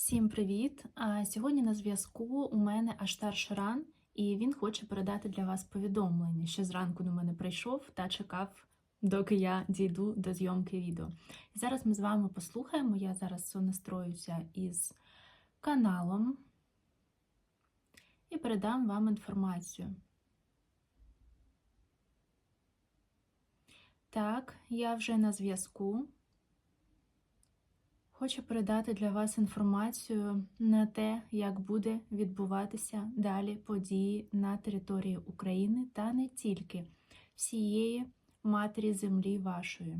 Всім привіт! Сьогодні на зв'язку у мене Аштар Шаран, і він хоче передати для вас повідомлення, що зранку до мене прийшов та чекав, доки я дійду до зйомки відео. І зараз ми з вами послухаємо. Я зараз сонастроюся із каналом і передам вам інформацію. Так, я вже на зв'язку. Хочу передати для вас інформацію на те, як буде відбуватися далі події на території України та не тільки всієї матері землі вашої.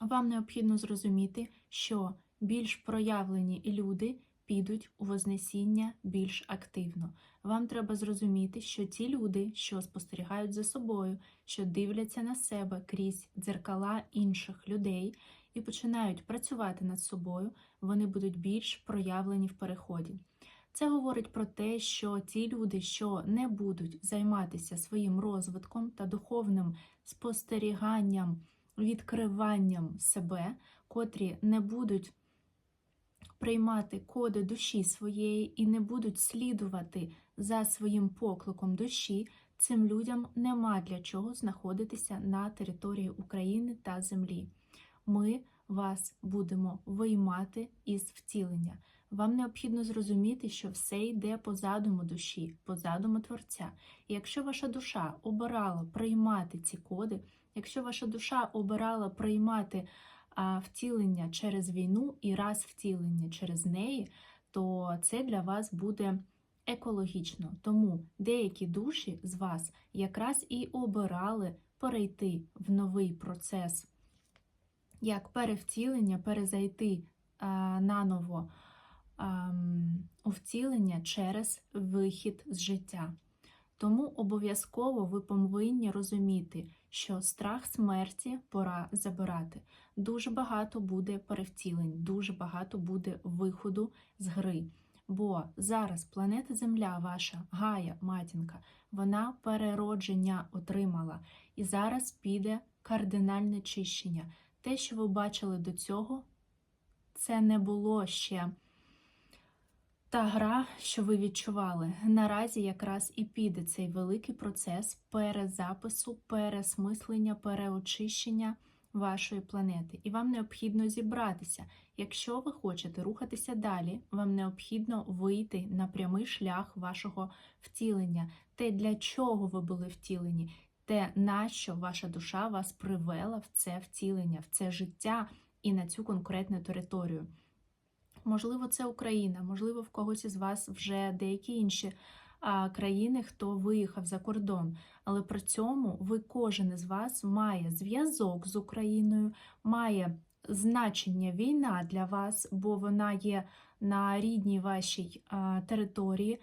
Вам необхідно зрозуміти, що більш проявлені люди підуть у Вознесіння більш активно. Вам треба зрозуміти, що ті люди, що спостерігають за собою, що дивляться на себе крізь дзеркала інших людей і починають працювати над собою, вони будуть більш проявлені в переході. Це говорить про те, що ті люди, що не будуть займатися своїм розвитком та духовним спостеріганням, відкриванням себе, котрі не будуть приймати коди душі своєї і не будуть слідувати за своїм покликом душі, цим людям нема для чого знаходитися на території України та землі. Ми вас будемо виймати із втілення. Вам необхідно зрозуміти, що все йде по задуму душі, по задуму Творця. І якщо ваша душа обирала приймати ці коди, якщо ваша душа обирала приймати а, втілення через війну і раз втілення через неї, то це для вас буде екологічно. Тому деякі душі з вас якраз і обирали перейти в новий процес як перевтілення, перезайти а, наново а, у втілення через вихід з життя. Тому обов'язково ви повинні розуміти, що страх смерті пора забирати. Дуже багато буде перевтілень, дуже багато буде виходу з гри. Бо зараз планета Земля, ваша Гая, матінка, вона переродження отримала. І зараз піде кардинальне чищення. Те, що ви бачили до цього, це не було ще та гра, що ви відчували. Наразі якраз і піде цей великий процес перезапису, пересмислення, переочищення вашої планети. І вам необхідно зібратися. Якщо ви хочете рухатися далі, вам необхідно вийти на прямий шлях вашого втілення. Те, для чого ви були втілені, те, на що ваша душа вас привела в це втілення, в це життя і на цю конкретну територію. Можливо, це Україна, можливо, в когось із вас вже деякі інші країни, хто виїхав за кордон. Але при цьому ви, кожен із вас, має зв'язок з Україною, має значення війна для вас, бо вона є на рідній вашій території.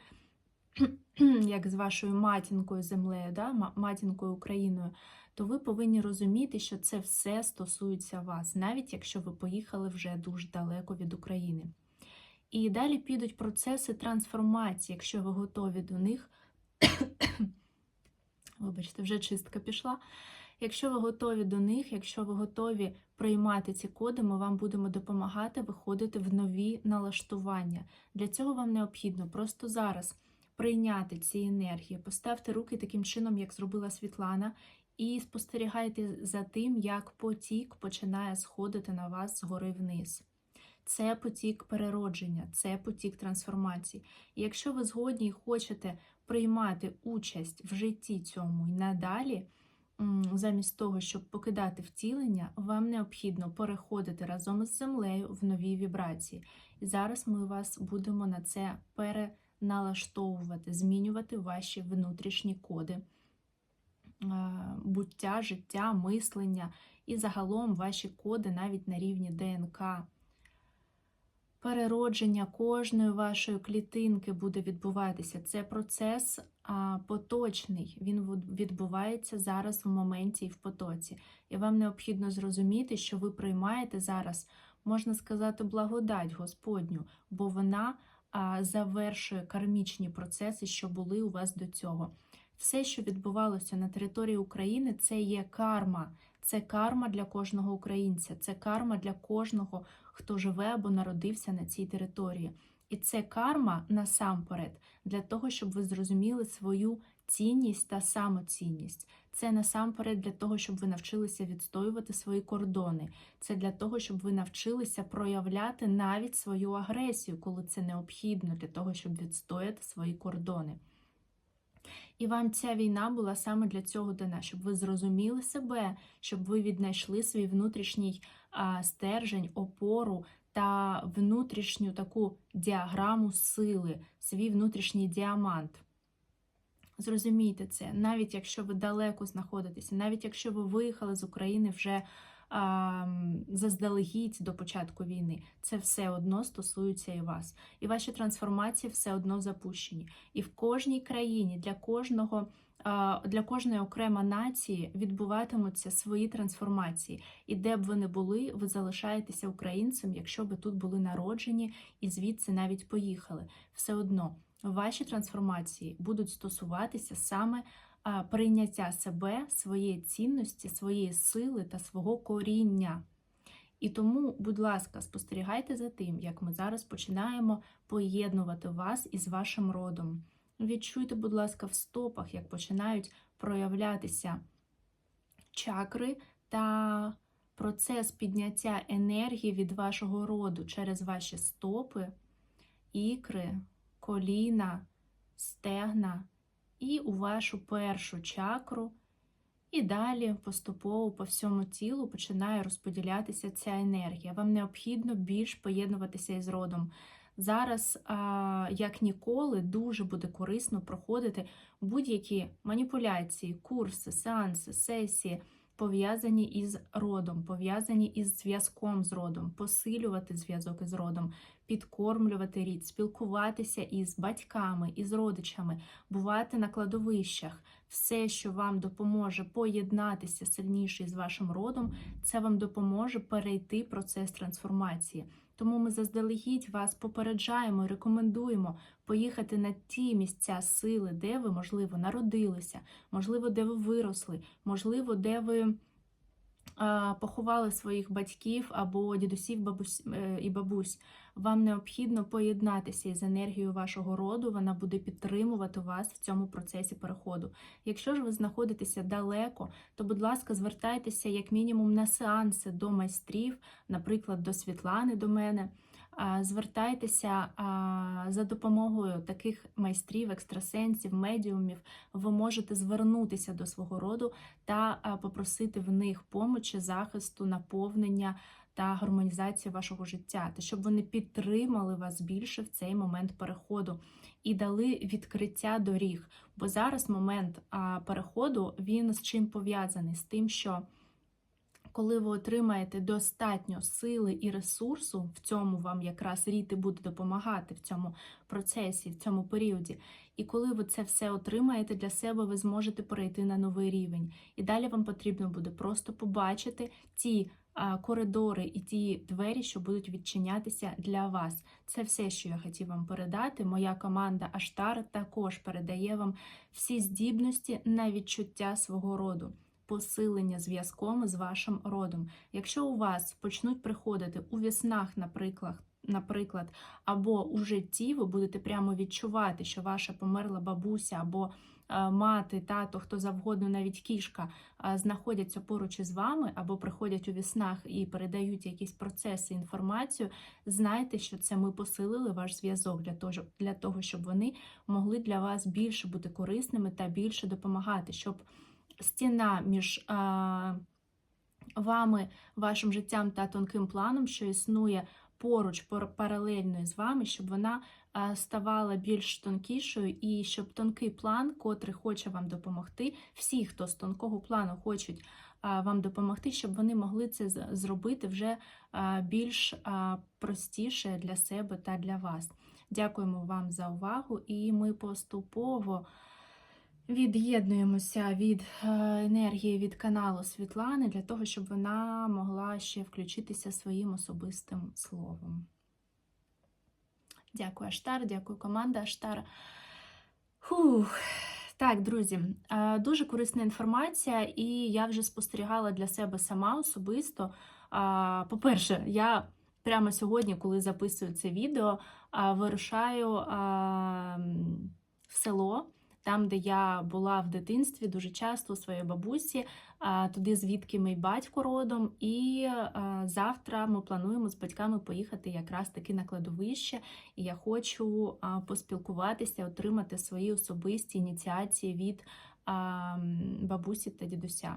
як з вашою матінкою землею, да, матінкою Україною, то ви повинні розуміти, що це все стосується вас, навіть якщо ви поїхали вже дуже далеко від України. І далі підуть процеси трансформації, якщо ви готові до них. Вибачте, вже чистка пішла. Якщо ви готові до них, якщо ви готові приймати ці коди, ми вам будемо допомагати виходити в нові налаштування. Для цього вам необхідно просто зараз прийняти ці енергії. Поставте руки таким чином, як зробила Світлана, і спостерігайте за тим, як потік починає сходити на вас згори вниз. Це потік переродження, це потік трансформації. І якщо ви згодні і хочете приймати участь в житті цьому і надалі, замість того, щоб покидати втілення, вам необхідно переходити разом із землею в нові вібрації. І зараз ми вас будемо на це переходити налаштовувати, змінювати ваші внутрішні коди е, буття, життя, мислення і загалом ваші коди навіть на рівні ДНК. Переродження кожної вашої клітинки буде відбуватися. Це процес а, поточний, він відбувається зараз в моменті і в потоці. І вам необхідно зрозуміти, що ви приймаєте зараз, можна сказати, благодать Господню, бо вона завершує кармічні процеси, що були у вас до цього. Все, що відбувалося на території України, це є карма. Це карма для кожного українця, це карма для кожного, хто живе або народився на цій території. І це карма насамперед для того, щоб ви зрозуміли свою цінність та самоцінність. Це насамперед для того, щоб ви навчилися відстоювати свої кордони. Це для того, щоб ви навчилися проявляти навіть свою агресію, коли це необхідно для того, щоб відстояти свої кордони. І вам ця війна була саме для цього дана, щоб ви зрозуміли себе, щоб ви віднайшли свій внутрішній стержень, опору та внутрішню таку діаграму сили, свій внутрішній діамант. Зрозумійте це, навіть якщо ви далеко знаходитеся, навіть якщо ви виїхали з України вже а, заздалегідь до початку війни, це все одно стосується і вас. І ваші трансформації все одно запущені. І в кожній країні для кожного. Для кожної окремо нації відбуватимуться свої трансформації, і де б ви не були, ви залишаєтеся українцем, якщо ви тут були народжені і звідси навіть поїхали. Все одно ваші трансформації будуть стосуватися саме прийняття себе, своєї цінності, своєї сили та свого коріння. І тому, будь ласка, спостерігайте за тим, як ми зараз починаємо поєднувати вас із вашим родом. Відчуйте, будь ласка, в стопах, як починають проявлятися чакри та процес підняття енергії від вашого роду через ваші стопи, ікри, коліна, стегна і у вашу першу чакру. І далі поступово по всьому тілу починає розподілятися ця енергія. Вам необхідно більш поєднуватися із родом. Зараз, як ніколи, дуже буде корисно проходити будь-які маніпуляції, курси, сеанси, сесії, пов'язані із родом, пов'язані із зв'язком з родом, посилювати зв'язок із родом, підкормлювати рід, спілкуватися із батьками, із родичами, бувати на кладовищах. Все, що вам допоможе поєднатися сильніше з вашим родом, це вам допоможе перейти процес трансформації. Тому ми заздалегідь вас попереджаємо рекомендуємо поїхати на ті місця сили, де ви, можливо, народилися, можливо, де ви виросли, можливо, де ви поховали своїх батьків або дідусів бабусь, е, і бабусь. Вам необхідно поєднатися із енергією вашого роду, вона буде підтримувати вас в цьому процесі переходу. Якщо ж ви знаходитеся далеко, то, будь ласка, звертайтеся як мінімум на сеанси до майстрів, наприклад, до Світлани, до мене. Звертайтеся за допомогою таких майстрів, екстрасенсів, медіумів. Ви можете звернутися до свого роду та попросити в них помочі, захисту, наповнення та гармонізації вашого життя, та щоб вони підтримали вас більше в цей момент переходу і дали відкриття доріг. Бо зараз момент переходу він з чим пов'язаний? З тим, що коли ви отримаєте достатньо сили і ресурсу, в цьому вам якраз ріти буде допомагати в цьому процесі, в цьому періоді. І коли ви це все отримаєте для себе, ви зможете перейти на новий рівень. І далі вам потрібно буде просто побачити ті коридори і ті двері, що будуть відчинятися для вас. Це все, що я хотів вам передати. Моя команда Аштар також передає вам всі здібності на відчуття свого роду посилення зв'язком з вашим родом. Якщо у вас почнуть приходити у віснах, наприклад, наприклад, або у житті, ви будете прямо відчувати, що ваша померла бабуся або мати, тато, хто завгодно, навіть кішка, знаходяться поруч із вами, або приходять у віснах і передають якісь процеси, інформацію, знайте, що це ми посилили ваш зв'язок для того, для того, щоб вони могли для вас більше бути корисними та більше допомагати, щоб стіна між вами, вашим життям та тонким планом, що існує поруч, паралельно з вами, щоб вона ставала більш тонкішою, і щоб тонкий план, котрий хоче вам допомогти, всі, хто з тонкого плану хочуть вам допомогти, щоб вони могли це зробити вже більш простіше для себе та для вас. Дякуємо вам за увагу, і ми поступово. Від'єднуємося від е, енергії від каналу Світлани для того, щоб вона могла ще включитися своїм особистим словом. Дякую, Аштар, дякую, команда Аштар. Фух. Так, друзі, дуже корисна інформація, і я вже спостерігала для себе сама особисто. По-перше, я прямо сьогодні, коли записую це відео, вирушаю в село. Там, де я була в дитинстві дуже часто у своїй бабусі, туди звідки мій батько родом. І завтра ми плануємо з батьками поїхати якраз таки на кладовище. І я хочу поспілкуватися, отримати свої особисті ініціації від бабусі та дідуся.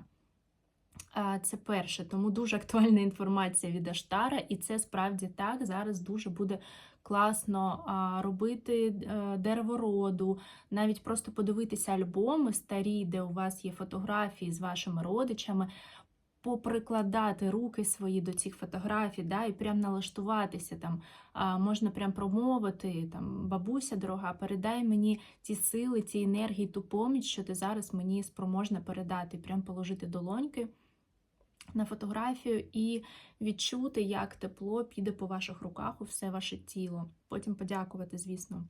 Це перше, тому дуже актуальна інформація від Аштара, і це справді так. Зараз дуже буде класно робити е, деревороду, навіть просто подивитися альбоми старі, де у вас є фотографії з вашими родичами, поприкладати руки свої до цих фотографій, да, і прям налаштуватися там. Можна прям промовити там бабуся дорога, передай мені ті сили, ці енергії, ту поміч, що ти зараз мені спроможна передати, прям положити долоньки на фотографію і відчути, як тепло піде по ваших руках у все ваше тіло. Потім подякувати, звісно.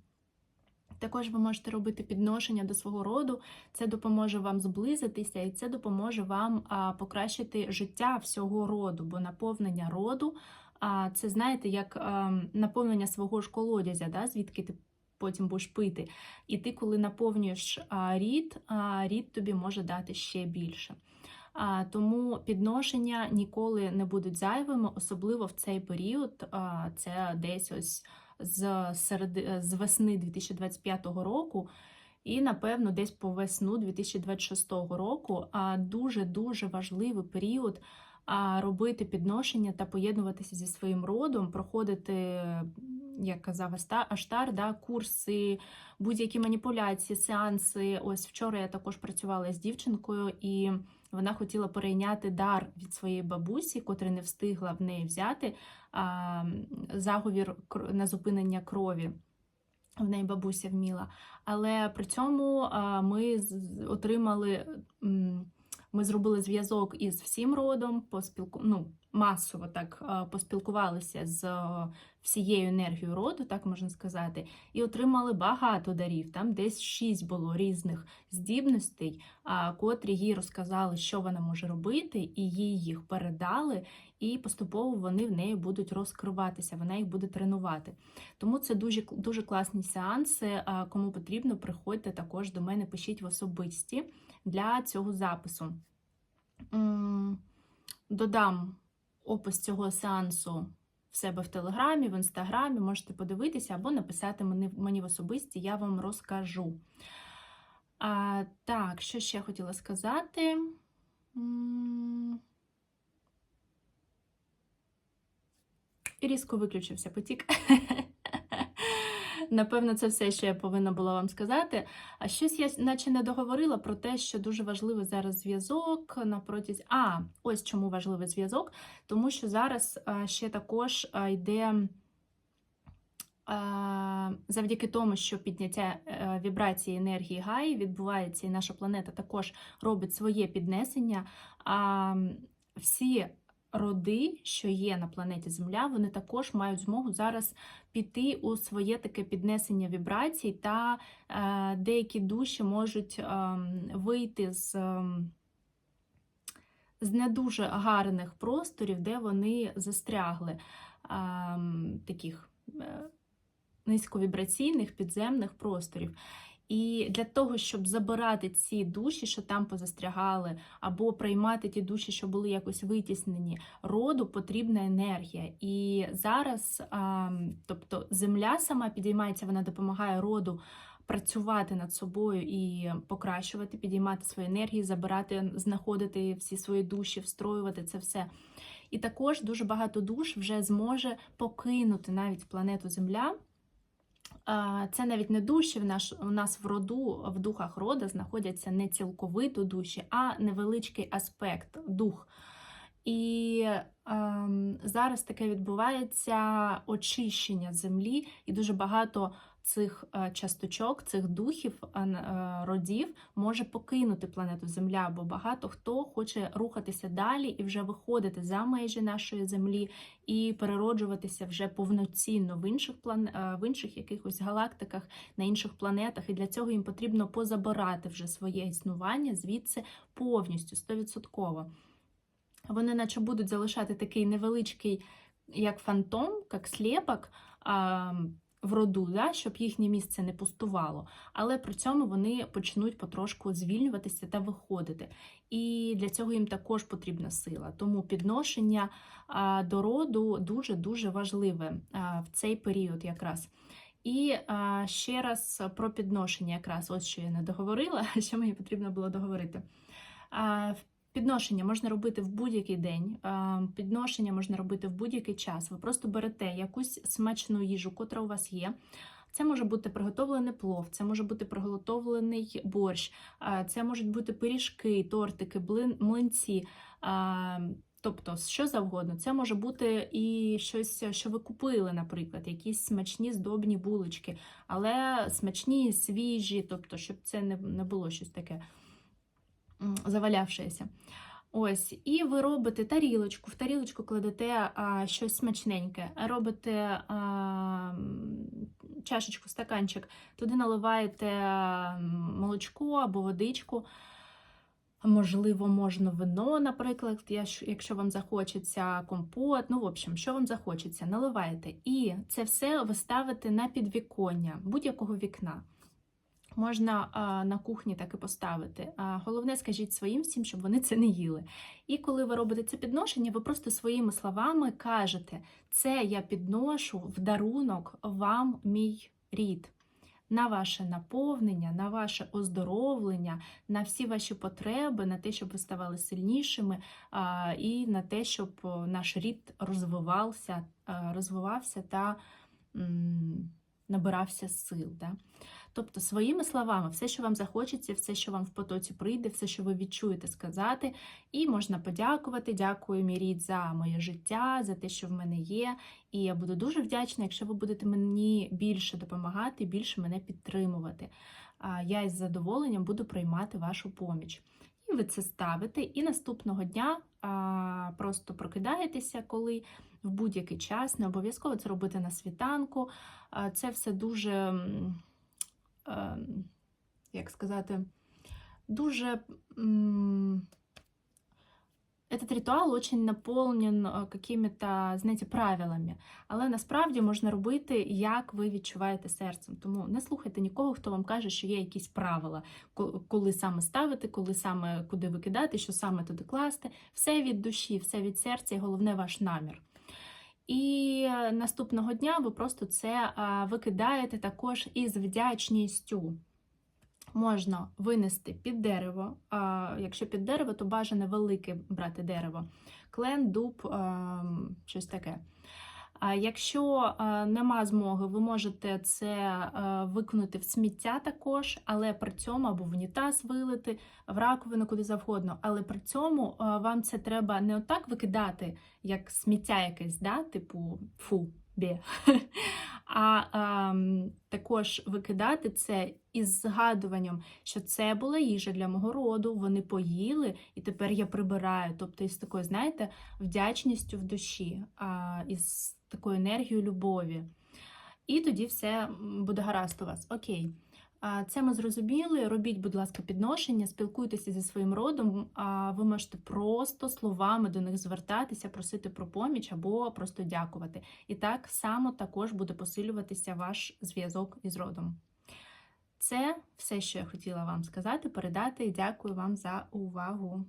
Також ви можете робити підношення до свого роду, це допоможе вам зблизитися, і це допоможе вам покращити життя всього роду, бо наповнення роду це знаєте, як наповнення свого ж колодязя, да, звідки ти потім будеш пити. І ти, коли наповнюєш рід, рід тобі може дати ще більше. Тому підношення ніколи не будуть зайвими, особливо в цей період. Це десь ось з середи з весни 2025 року. І, напевно, десь по весну 2026 року а дуже дуже важливий період робити підношення та поєднуватися зі своїм родом, проходити, як казав Аштар, да, курси, будь-які маніпуляції, сеанси. Ось вчора я також працювала з дівчинкою, і вона хотіла перейняти дар від своєї бабусі, котра не встигла в неї взяти а, заговір на зупинення крові. В неї бабуся вміла. Але при цьому а, ми отримали, м, ми зробили зв'язок із всім родом, поспілку, ну, масово так поспілкувалися з всією енергією роду, так можна сказати, і отримали багато дарів. Там десь шість було різних здібностей, котрі їй розказали, що вона може робити, і їй їх передали, і поступово вони в неї будуть розкриватися, вона їх буде тренувати. Тому це дуже, дуже класні сеанси. Кому потрібно, приходьте також до мене, пишіть в особисті для цього запису. Додам опис цього сеансу в себе в Телеграмі, в Інстаграмі, можете подивитися або написати мені, в особисті, я вам розкажу. А, так, що ще хотіла сказати? Різко виключився потік. Напевно, це все, що я повинна була вам сказати. А щось я наче не договорила про те, що дуже важливий зараз зв'язок на. А, ось чому важливий зв'язок, тому що зараз ще також йде. Завдяки тому, що підняття е, вібрації енергії Гаї відбувається, і наша планета також робить своє піднесення. Всі роди, що є на планеті Земля, вони також мають змогу зараз піти у своє таке піднесення вібрацій, та е, деякі душі можуть е, вийти з, е, з не дуже гарних просторів, де вони застрягли е, таких е, низьковібраційних підземних просторів. І для того, щоб забирати ці душі, що там позастрягали, або приймати ті душі, що були якось витіснені, роду потрібна енергія. І зараз, тобто, земля сама підіймається, вона допомагає роду працювати над собою і покращувати, підіймати свої енергії, забирати, знаходити всі свої душі, встроювати це все. І також дуже багато душ вже зможе покинути навіть планету Земля. Це навіть не душі в наш, у нас в роду, в духах рода знаходяться не цілковито душі, а невеличкий аспект, дух. І ем, зараз таке відбувається очищення землі, і дуже багато цих е, часточок, цих духів, е, родів може покинути планету Земля, бо багато хто хоче рухатися далі і вже виходити за межі нашої землі і перероджуватися вже повноцінно в інших план... е, в інших якихось галактиках, на інших планетах. І для цього їм потрібно позабирати вже своє існування звідси повністю 100%. Вони наче будуть залишати такий невеличкий як фантом, як сліпок в роду, да, щоб їхнє місце не пустувало. Але при цьому вони почнуть потрошку звільнюватися та виходити. І для цього їм також потрібна сила. Тому підношення до роду дуже-дуже важливе в цей період якраз. І а, ще раз про підношення, якраз ось що я не договорила, що мені потрібно було договорити. А, Підношення можна робити в будь-який день, підношення можна робити в будь-який час. Ви просто берете якусь смачну їжу, котра у вас є. Це може бути приготовлений плов, це може бути приготовлений борщ, це можуть бути пиріжки, тортики, млинці. Тобто, що завгодно, це може бути і щось, що ви купили, наприклад, якісь смачні здобні булочки, але смачні, свіжі, тобто, щоб це не, було щось таке завалявшеся. Ось, і ви робите тарілочку, в тарілочку кладете а, щось смачненьке, робите а, чашечку, стаканчик, туди наливаєте молочко або водичку. Можливо, можна вино, наприклад, якщо вам захочеться компот, ну, в общем, що вам захочеться, наливаєте. І це все ви ставите на підвіконня будь-якого вікна. Можна на кухні так і поставити. Головне, скажіть своїм всім, щоб вони це не їли. І коли ви робите це підношення, ви просто своїми словами кажете: це я підношу в дарунок вам, мій рід. На ваше наповнення, на ваше оздоровлення, на всі ваші потреби, на те, щоб ви ставали сильнішими, і на те, щоб наш рід розвивався, розвивався та набирався сил. Да? Тобто, своїми словами, все, що вам захочеться, все, що вам в потоці прийде, все, що ви відчуєте сказати, і можна подякувати. Дякую, мій за моє життя, за те, що в мене є. І я буду дуже вдячна, якщо ви будете мені більше допомагати, більше мене підтримувати. Я із задоволенням буду приймати вашу поміч. І ви це ставите, і наступного дня просто прокидаєтеся, коли в будь-який час, не обов'язково це робити на світанку. Це все дуже, як сказати, дуже. Этот ритуал очень наповнен какими-то, знаєте, правилами. Але насправді можна робити, як ви відчуваєте серцем. Тому не слухайте нікого, хто вам каже, що є якісь правила, коли саме ставити, коли саме куди викидати, що саме туди класти. Все від душі, все від серця, і головне ваш намір. І е, наступного дня ви просто це викидаєте також із вдячністю. Можна винести під дерево. А, якщо під дерево, то бажане велике брати дерево. Клен, дуб, ем, щось таке. Якщо е, нема змоги, ви можете це е, викинути в сміття також, але при цьому або в унітаз вилити, в раковину куди завгодно. Але при цьому е, вам це треба не отак викидати, як сміття якесь, да? типу фу, бє. А ем, також викидати це із згадуванням, що це була їжа для мого роду, вони поїли, і тепер я прибираю. Тобто із такою, знаєте, вдячністю в душі, а, із такою енергією любові. І тоді все буде гаразд у вас. Окей. Це ми зрозуміли. Робіть, будь ласка, підношення, спілкуйтеся зі своїм родом. А ви можете просто словами до них звертатися, просити про поміч або просто дякувати. І так само також буде посилюватися ваш зв'язок із родом. Це все, що я хотіла вам сказати, передати. Дякую вам за увагу.